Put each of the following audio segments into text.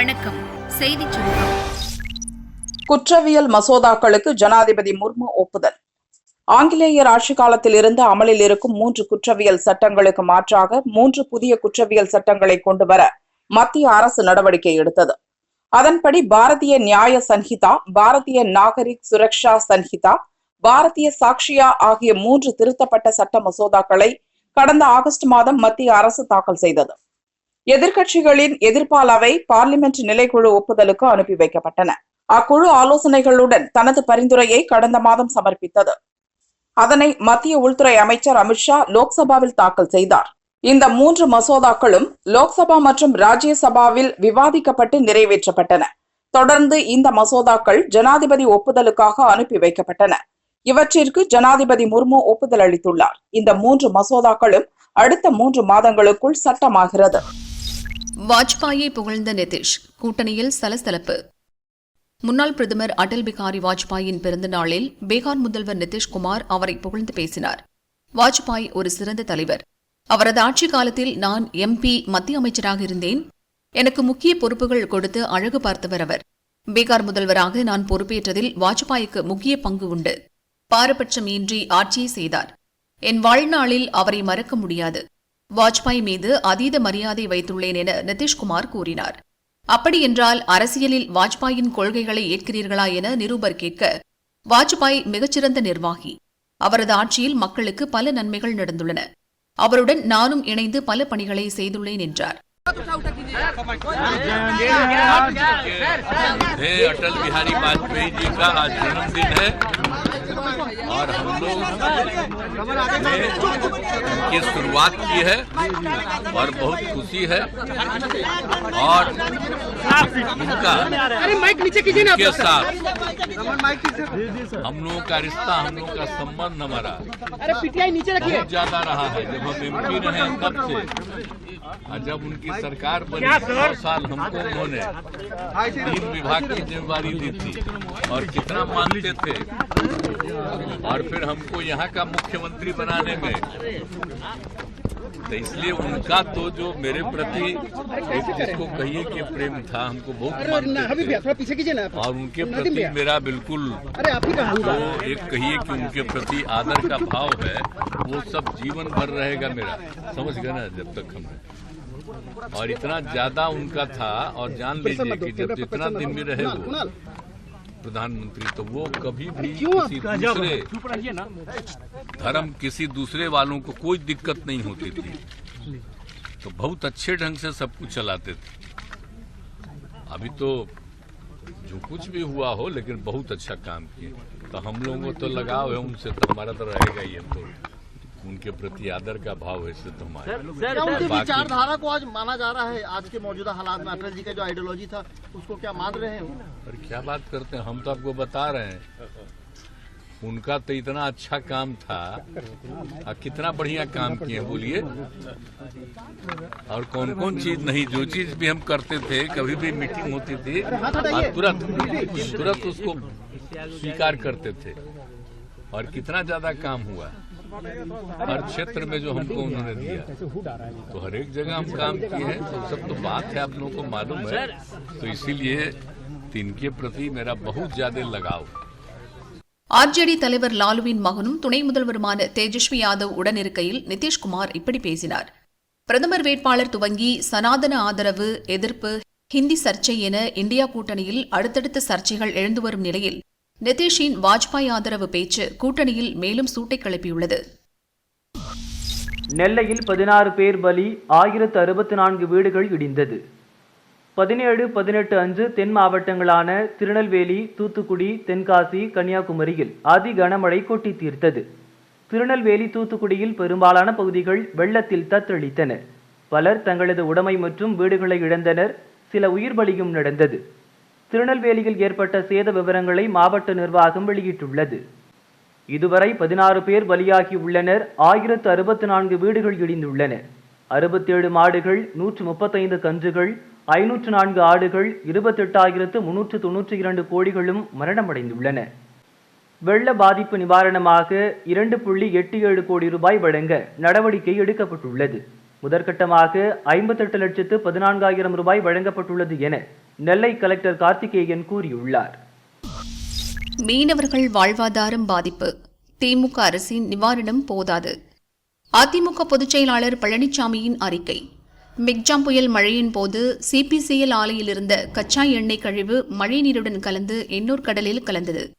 வணக்கம். செய்தி சுருக்கம். குற்றவியல் மசோதாக்களுக்கு ஜனாதிபதி முர்மு ஒப்புதல். ஆங்கிலேயர் ஆட்சி காலத்தில் இருந்து அமலில் இருக்கும் மூன்று குற்றவியல் சட்டங்களுக்கு மாற்றாக மூன்று புதிய குற்றவியல் சட்டங்களை கொண்டு வர மத்திய அரசு நடவடிக்கை எடுத்தது. அதன்படி பாரதிய நியாய சன்ஹிதா பாரதிய நாகரிக் சுரக்ஷா சன்ஹிதா பாரதிய சாக்ஷியா ஆகிய மூன்று திருத்தப்பட்ட சட்ட மசோதாக்களை கடந்த ஆகஸ்ட் மாதம் மத்திய அரசு தாக்கல் செய்தது. எதிர்க்கட்சிகளின் எதிர்ப்பாளவை பார்லிமெண்ட் நிலைக்குழு ஒப்புதலுக்கு அனுப்பி வைக்கப்பட்டன. அக்குழு ஆலோசனைகளுடன் தனது பரிந்துரையை கடந்த மாதம் சமர்ப்பித்தது. அதனை மத்திய உள்துறை அமைச்சர் அமித்ஷா லோக்சபாவில் தாக்கல் செய்தார். இந்த மூன்று மசோதாக்களும் லோக்சபா மற்றும் ராஜ்யசபாவில் விவாதிக்கப்பட்டு நிறைவேற்றப்பட்டன. தொடர்ந்து இந்த மசோதாக்கள் ஜனாதிபதி ஒப்புதலுக்காக அனுப்பி வைக்கப்பட்டன. இவற்றிற்கு ஜனாதிபதி முர்மு ஒப்புதல் அளித்துள்ளார். இந்த மூன்று மசோதாக்களும் அடுத்த மூன்று மாதங்களுக்குள் சட்டமாகிறது. வாஜ்பாயை புகழ்ந்த நிதிஷ் கூட்டணியில் சலசலப்பு. முன்னாள் பிரதமர் அடல் பிகாரி வாஜ்பாயின் பிறந்த நாளில் பீகார் முதல்வர் நிதிஷ்குமார் அவரை புகழ்ந்து பேசினார். வாஜ்பாய் ஒரு சிறந்த தலைவர். அவரது ஆட்சி காலத்தில் நான் எம்பி மத்திய அமைச்சராக இருந்தேன். எனக்கு முக்கிய பொறுப்புகள் கொடுத்து அழகு பார்த்தவர் அவர். பீகார் முதல்வராக நான் பொறுப்பேற்றதில் வாஜ்பாய்க்கு முக்கிய பங்கு உண்டு. பாரபட்சமின்றி ஆட்சியை செய்தார். என் வாழ்நாளில் அவரை மறக்க முடியாது. வாஜ்பாய் மீது அதீத மரியாதை வைத்துள்ளேன் என நிதிஷ்குமார் கூறினார் அப்படியென்றால் அரசியலில் வாஜ்பாயின் கொள்கைகளை ஏற்கிறீர்களா என நிருபர் கேட்க வாஜ்பாய் மிகச்சிறந்த நிர்வாகி அவரது ஆட்சியில் மக்களுக்கு பல நன்மைகள் நடந்துள்ளன அவருடன் நானும் இணைந்து பல பணிகளை செய்துள்ளேன் என்றார் है अटल बिहारी वाजपेयी जी का आज जन्मदिन है और हम लोग ने उनकी शुरुआत की है और बहुत खुशी है और उनका अरे माइक नीचे के साथ हम लोगों का रिश्ता हम लोगों का संबंध हमारा अरे पीटीआई नीचे रखिए। बहुत ज़्यादा रहा है। जब हम एमपी रहे तब से। और जब उनकी सरकार बनी सौ साल हमको उन्होंने तीन विभाग की जिम्मेवारी दी थी और कितना मानते थे। और फिर हमको यहाँ का मुख्यमंत्री बनाने में तो इसलिए उनका तो जो मेरे प्रति एक जिसको कहिए कि प्रेम था हमको बहुत और उनके प्रति मेरा बिल्कुल अरे आप ही जो एक कहिए कि उनके प्रति आदर का भाव है वो सब जीवन भर रहेगा मेरा। समझ गए ना जब तक हम और इतना ज़्यादा उनका था और जान लीजिए कि जब जितना दिन में रहे वो प्रधानमंत्री तो वो कभी भी क्यों किसी दूसरे धर्म किसी दूसरे वालों को कोई दिक्कत नहीं होती थी। तो बहुत अच्छे ढंग से सब कुछ चलाते थे। अभी तो जो कुछ भी हुआ हो लेकिन बहुत अच्छा काम किए तो हम लोगों को तो लगाव है उनसे तो हमारा तो रहेगा ही हम तो। उनके प्रति आदर का भाव है तो हमारा क्या उनकी विचारधारा को आज माना जा रहा है? आज के मौजूदा हालात में अटल जी का जो आइडियोलॉजी था उसको क्या मान रहे हैं और क्या बात करते हैं? हम तो आपको बता रहे हैं। उनका तो इतना अच्छा काम था। और कितना बढ़िया काम किए बोलिए। और कौन कौन चीज़ नहीं जो चीज़ भी हम करते थे कभी भी मीटिंग होती थी और तुरंत तुरंत उसको स्वीकार करते थे। और कितना ज़्यादा काम हुआ। हर क्षेत्र में जो हमको उन्होंने दिया तो हर एक जगह हम काम किए हैं तो सब तो बात है आप लोगों को मालूम है तो इसीलिए इनके प्रति मेरा बहुत ज्यादा लगाव है ஆர்ஜேடி தலைவர் லாலுவின் மகனும் துணை முதல்வருமான தேஜஸ்வி யாதவ் உடனிருக்கையில் நிதிஷ்குமார் இப்படி பேசினார் பிரதமர் வேட்பாளர் துவங்கி சனாதன ஆதரவு எதிர்ப்பு ஹிந்தி சர்ச்சை என இந்தியா கூட்டணியில் அடுத்தடுத்த சர்ச்சைகள் எழுந்து வரும் நிலையில் நிதிஷின் வாஜ்பாய் ஆதரவு பேச்சு கூட்டணியில் மேலும் சூட்டை கிளப்பியுள்ளது. நெல்லையில் பதினாறு பேர் பலி ஆயிரத்து அறுபத்தி நான்கு வீடுகள் இடிந்தது. பதினேழு பதினெட்டு அஞ்சு தென் மாவட்டங்களான திருநெல்வேலி தூத்துக்குடி தென்காசி கன்னியாகுமரியில் அதி கனமழை கொட்டி தீர்த்தது. திருநெல்வேலி தூத்துக்குடியில் பெரும்பாலான பகுதிகள் வெள்ளத்தில் தத்தளித்தன. பலர் தங்களது உடைமை மற்றும் வீடுகளை இழந்தனர். சில உயிர் பலியும் நடந்தது. திருநெல்வேலியில் ஏற்பட்ட சேத விவரங்களை மாவட்ட நிர்வாகம் வெளியிட்டுள்ளது. இதுவரை பதினாறு பேர் பலியாகியுள்ளனர் ஆயிரத்து அறுபத்தி நான்கு வீடுகள் இடிந்துள்ளன. அறுபத்தேழு மாடுகள் நூற்று முப்பத்தைந்து கன்றுகள் ஐநூற்று நான்கு ஆடுகள் இருபத்தெட்டாயிரத்து முன்னூற்று தொன்னூற்றி இரண்டு கோடிகளும் மரணமடைந்துள்ளன. வெள்ள பாதிப்பு நிவாரணமாக இரண்டு புள்ளி எட்டு ஏழு கோடி ரூபாய் வழங்க நடவடிக்கை எடுக்கப்பட்டுள்ளது. முதற்கட்டமாக ஐம்பத்தெட்டு லட்சத்து பதினான்காயிரம் ரூபாய் வழங்கப்பட்டுள்ளது என நெல்லை கலெக்டர் கார்த்திகேயன் கூறியுள்ளார். மீனவர்கள் வாழ்வாதாரம் பாதிப்பு. திமுக அரசின் நிவாரணம் போதாது. அதிமுக பொதுச்செயலாளர் பழனிசாமியின் அறிக்கை. மிக்ஜாம் புயல் மழையின் போது சிபிசிஎல் ஆலையில் இருந்த கச்சா எண்ணெய் கழிவு மழைநீருடன் கலந்து எண்ணூர் கடலில் கலந்தது.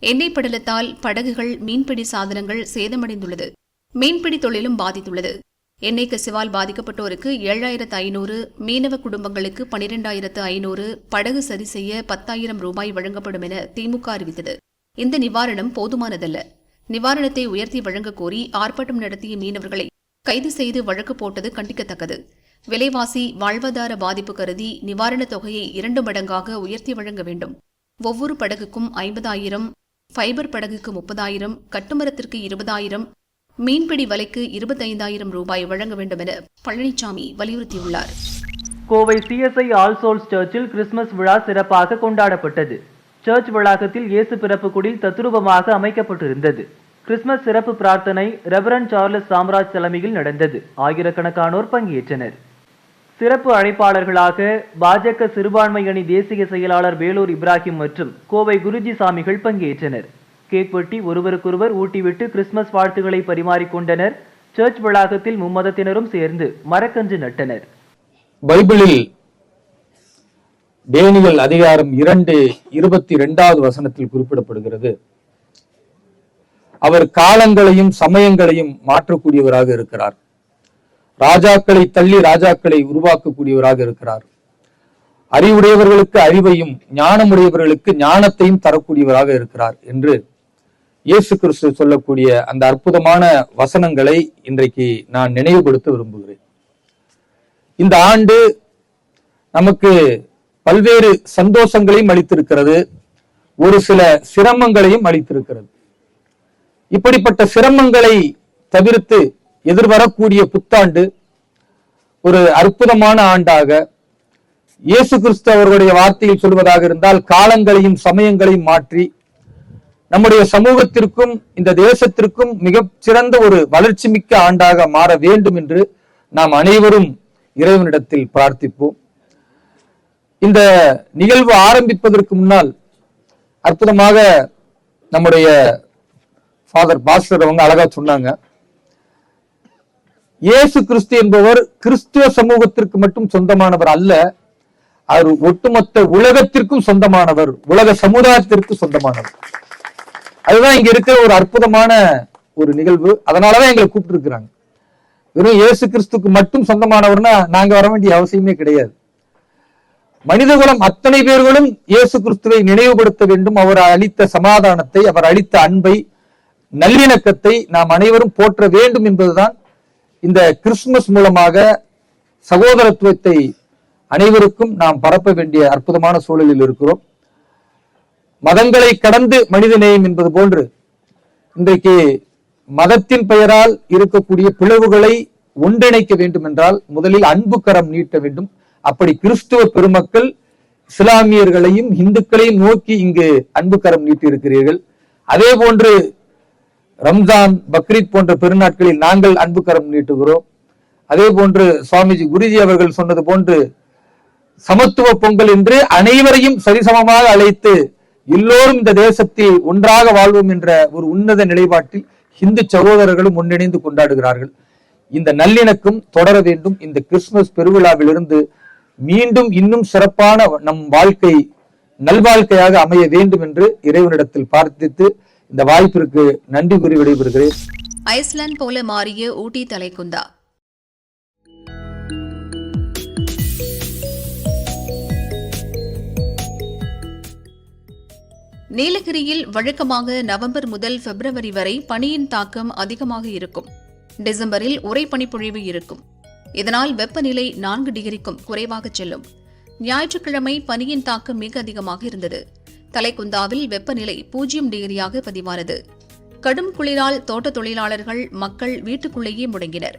எண்ணெய் படலத்தால் படகுகள் மீன்பிடி சாதனங்கள் சேதமடைந்துள்ளது. மீன்பிடி தொழிலும் பாதித்துள்ளது. எண்ணெய் கசிவால் பாதிக்கப்பட்டோருக்கு ஏழாயிரத்து ஐநூறு மீனவ குடும்பங்களுக்கு பனிரெண்டாயிரத்து ஐநூறு படகு சரி செய்ய பத்தாயிரம் ரூபாய் வழங்கப்படும் என திமுக அறிவித்தது. இந்த நிவாரணம் போதுமானதல்ல. நிவாரணத்தை உயர்த்தி வழங்கக் கோரி ஆர்ப்பாட்டம் நடத்திய மீனவர்களை கைது செய்து வழக்கு போட்டது கண்டிக்கத்தக்கது. விலைவாசி வாழ்வாதார பாதிப்பு கருதி நிவாரணத் தொகையை இரண்டு மடங்காக உயர்த்தி வழங்க வேண்டும். ஒவ்வொரு படகுக்கும் ஐம்பதாயிரம் ஃபைபர் படகுக்கு முப்பதாயிரம் கட்டுமரத்திற்கு இருபதாயிரம் மீன்பிடி வலைக்கு இருபத்தைந்தாயிரம் ரூபாய் வழங்க வேண்டும் என பழனிசாமி வலியுறுத்தியுள்ளார். கோவை சிஎஸ்ஐ ஆல்சோல்ஸ் சர்ச்சில் கிறிஸ்துமஸ் விழா சிறப்பாக கொண்டாடப்பட்டது. சர்ச் வளாகத்தில் இயேசு பிறப்பு குடில் தத்துரூபமாக அமைக்கப்பட்டிருந்தது. கிறிஸ்துமஸ் சிறப்பு பிரார்த்தனை ரெவரன் சார்லஸ் சாம்ராஜ் தலைமையில் நடந்தது. ஆயிரக்கணக்கானோர் பங்கேற்றனர். சிறப்பு அழைப்பாளர்களாக பாஜக சிறுபான்மை அணி தேசிய செயலாளர் வேலூர் இப்ராஹிம் மற்றும் கோவை குருஜி சாமிகள் பங்கேற்றனர். கேக் வெட்டி ஒருவருக்கொருவர் ஊட்டிவிட்டு கிறிஸ்துமஸ் வாழ்த்துக்களை பரிமாறிக்கொண்டனர். சர்ச் வளாகத்தில் மும்மதத்தினரும் சேர்ந்து மரக்கன்று நட்டனர். பைபிளில் டேனியல் அதிகாரம் இரண்டு இருபத்தி இரண்டாவது வசனத்தில் குறிப்பிடப்படுகிறது. அவர் காலங்களையும் சமயங்களையும் மாற்றக்கூடியவராக இருக்கிறார். ராஜாக்களை தள்ளி ராஜாக்களை உருவாக்கக்கூடியவராக இருக்கிறார். அறிவுடையவர்களுக்கு அறிவையும் ஞானமுடையவர்களுக்கு ஞானத்தையும் தரக்கூடியவராக இருக்கிறார் என்று இயேசு கிறிஸ்து சொல்லக்கூடிய அந்த அற்புதமான வசனங்களை இன்றைக்கு நான் நினைவுபடுத்த விரும்புகிறேன். இந்த ஆண்டு நமக்கு பல்வேறு சந்தோஷங்களையும் அளித்திருக்கிறது. ஒரு சில சிரமங்களையும் அளித்திருக்கிறது. இப்படிப்பட்ட சிரமங்களை தவிர்த்து எதிர்வரக்கூடிய புத்தாண்டு ஒரு அற்புதமான ஆண்டாக இயேசு கிறிஸ்து அவர்களுடைய வார்த்தையில் சொல்வதாக இருந்தால் காலங்களையும் சமயங்களையும் மாற்றி நம்முடைய சமூகத்திற்கும் இந்த தேசத்திற்கும் மிக சிறந்த ஒரு வளர்ச்சி மிக்க ஆண்டாக மாற வேண்டும் என்று நாம் அனைவரும் இறைவனிடத்தில் பிரார்த்திப்போம். இந்த நிகழ்வு ஆரம்பிப்பதற்கு முன்னால் அற்புதமாக நம்முடைய ஃபாதர் பாஸ்டர் அவங்க அழகா சொன்னாங்க. இயேசு கிறிஸ்து என்பவர் கிறிஸ்துவ சமூகத்திற்கு மட்டும் சொந்தமானவர் அல்ல அவர் ஒட்டுமொத்த உலகத்திற்கும் சொந்தமானவர் உலக சமுதாயத்திற்கு சொந்தமானவர். அதுதான் இங்க இருக்கிற ஒரு அற்புதமான ஒரு நிகழ்வு. அதனாலதான் எங்களை கூப்பிட்டு இருக்கிறாங்க வெறும் இயேசு கிறிஸ்துக்கு மட்டும் சொந்தமானவர்னா நாங்க வர வேண்டிய அவசியமே கிடையாது. மனிதகுலம் அத்தனை பேர்களும் இயேசு கிறிஸ்துவை நினைவுபடுத்த வேண்டும். அவர் அளித்த சமாதானத்தை அவர் அளித்த அன்பை நல்லிணக்கத்தை நாம் அனைவரும் போற்ற வேண்டும் என்பதுதான் இந்த கிறிஸ்துமஸ் மூலமாக சகோதரத்துவத்தை அனைவருக்கும் நாம் பரப்ப வேண்டிய அற்புதமான சூழலில் இருக்கிறோம். மதங்களை கடந்து மனித நேயம் என்பது போன்று இன்றைக்கு மதத்தின் பெயரால் இருக்கக்கூடிய பிளவுகளை ஒன்றிணைக்க வேண்டும் என்றால் முதலில் அன்பு கரம் நீட்ட வேண்டும். அப்படி கிறிஸ்துவ பெருமக்கள் இஸ்லாமியர்களையும் இந்துக்களையும் நோக்கி இங்கு அன்பு கரம் நீட்டி இருக்கிறீர்கள் அதே போன்று ரம்ஜான் பக்ரீத் போன்ற பெருநாட்களில் நாங்கள் அன்பு கரம் நீட்டுகிறோம். அதே போன்று சுவாமிஜி குருஜி அவர்கள் சொன்னது போன்று சமத்துவ பொங்கல் என்று அனைவரையும் சரிசமமாக அழைத்து எல்லோரும் இந்த தேசத்தில் ஒன்றாக வாழ்வோம் என்ற ஒரு உன்னத நிலைப்பாட்டில் இந்து சகோதரர்களும் ஒன்றிணைந்து கொண்டாடுகிறார்கள். இந்த நல்லிணக்கம் தொடர வேண்டும். இந்த கிறிஸ்துமஸ் பெருவிழாவிலிருந்து மீண்டும் இன்னும் சிறப்பான நம் வாழ்க்கை நல்வாழ்க்கையாக அமைய வேண்டும் என்று இறைவனிடத்தில் பிரார்த்தித்து இந்த வாய்ப்பிற்கு நன்றி கூறி விடைபெறுகிறேன். ஐஸ்லாந்து போல மாறிய ஊட்டி தலைக்குந்தா நீலகிரியில் வழக்கமாக நவம்பர் முதல் பிப்ரவரி வரை பனியின் தாக்கம் அதிகமாக இருக்கும். டிசம்பரில் உறை பனிப்பொழிவு இருக்கும். இதனால் வெப்பநிலை நான்கு டிகிரிக்கும் குறைவாக செல்லும். ஞாயிற்றுக்கிழமை பனியின் தாக்கம் மிக அதிகமாக இருந்தது. தலைக்குந்தாவில் வெப்பநிலை பூஜ்ஜியம் டிகிரியாக பதிவானது. கடும் குளிரால் தோட்ட தொழிலாளர்கள் மக்கள் வீட்டுக்குள்ளேயே முடங்கினர்.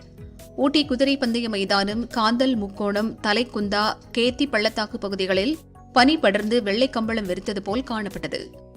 ஊட்டி குதிரை பந்தய மைதானம் காந்தல் முக்கோணம் தலைக்குந்தா கேத்தி பள்ளத்தாக்கு பகுதிகளில் பனி படர்ந்து வெள்ளை கம்பளம் வெறுத்தது போல் காணப்பட்டது.